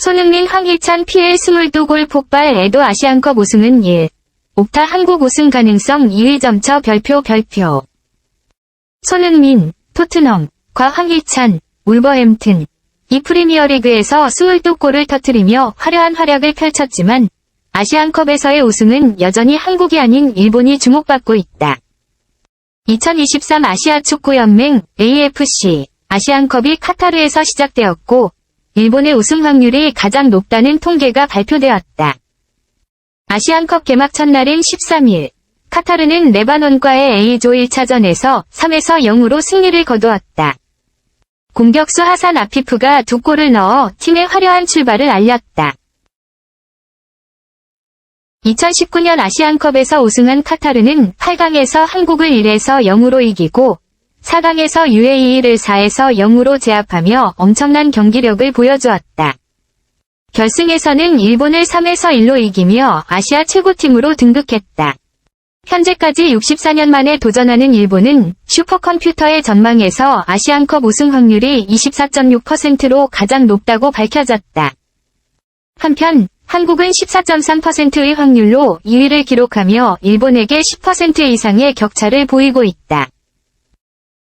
손흥민 황희찬 PL 22골 폭발 에도 아시안컵 우승은 1. 옥타 한국 우승 가능성 2위 점쳐 별표 별표. 손흥민, 토트넘, 과 황희찬, 울버햄튼. 이 프리미어리그에서 22골을 터뜨리며 화려한 활약을 펼쳤지만 아시안컵에서의 우승은 여전히 한국이 아닌 일본이 주목받고 있다. 2023 아시아 축구연맹 AFC 아시안컵이 카타르에서 시작되었고 일본의 우승 확률이 가장 높다는 통계가 발표되었다. 아시안컵 개막 첫날인 13일 카타르는 레바논과의 A조 1차전에서 3에서 0으로 승리를 거두었다. 공격수 하산 아피프가 두 골을 넣어 팀의 화려한 출발을 알렸다. 2019년 아시안컵에서 우승한 카타르는 8강에서 한국을 1에서 0으로 이기고 4강에서 UAE를 4에서 0으로 제압하며 엄청난 경기력을 보여주었다. 결승에서는 일본을 3에서 1로 이기며 아시아 최고팀으로 등극했다. 현재까지 64년 만에 도전하는 일본은 슈퍼컴퓨터의 전망에서 아시안컵 우승 확률이 24.6%로 가장 높다고 밝혀졌다. 한편 한국은 14.3%의 확률로 2위를 기록하며 일본에게 10% 이상의 격차를 보이고 있다.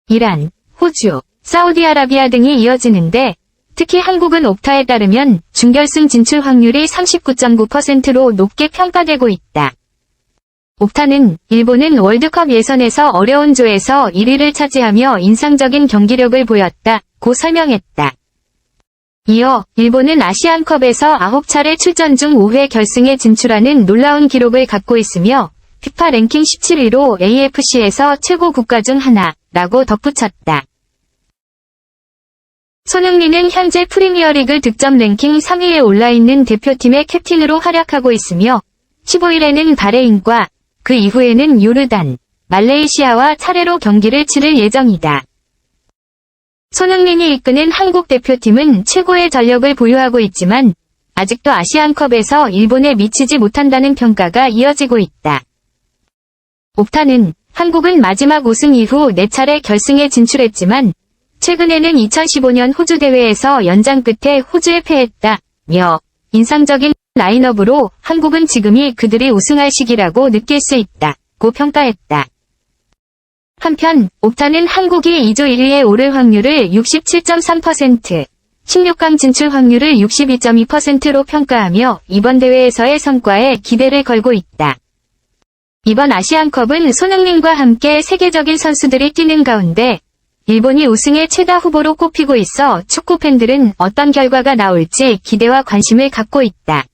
이란, 호주, 사우디아라비아 등이 이어지는데 특히 한국은 옵타에 따르면 준결승 진출 확률이 39.9%로 높게 평가되고 있다. 옵타는 일본은 월드컵 예선에서 어려운 조에서 1위를 차지하며 인상적인 경기력을 보였다. 고 설명했다. 이어 일본은 아시안컵에서 9차례 출전 중 5회 결승에 진출하는 놀라운 기록을 갖고 있으며 피파 랭킹 17위로 AFC에서 최고 국가 중 하나 라고 덧붙였다. 손흥민은 현재 프리미어리그 득점 랭킹 3위에 올라있는 대표팀의 캡틴으로 활약하고 있으며 15일에는 바레인과 그 이후에는 요르단, 말레이시아와 차례로 경기를 치를 예정이다. 손흥민이 이끄는 한국 대표팀은 최고의 전력을 보유하고 있지만 아직도 아시안컵에서 일본에 미치지 못한다는 평가가 이어지고 있다. 옵타는 한국은 마지막 우승 이후 4차례 결승에 진출했지만 최근에는 2015년 호주 대회에서 연장 끝에 호주에 패했다며 인상적인 라인업으로 한국은 지금이 그들이 우승할 시기라고 느낄 수 있다고 평가했다. 한편 옵타는 한국이 2조 1위에 오를 확률을 67.3%, 16강 진출 확률을 62.2%로 평가하며 이번 대회에서의 성과에 기대를 걸고 있다. 이번 아시안컵은 손흥민과 함께 세계적인 선수들이 뛰는 가운데 일본이 우승의 최다 후보로 꼽히고 있어 축구 팬들은 어떤 결과가 나올지 기대와 관심을 갖고 있다.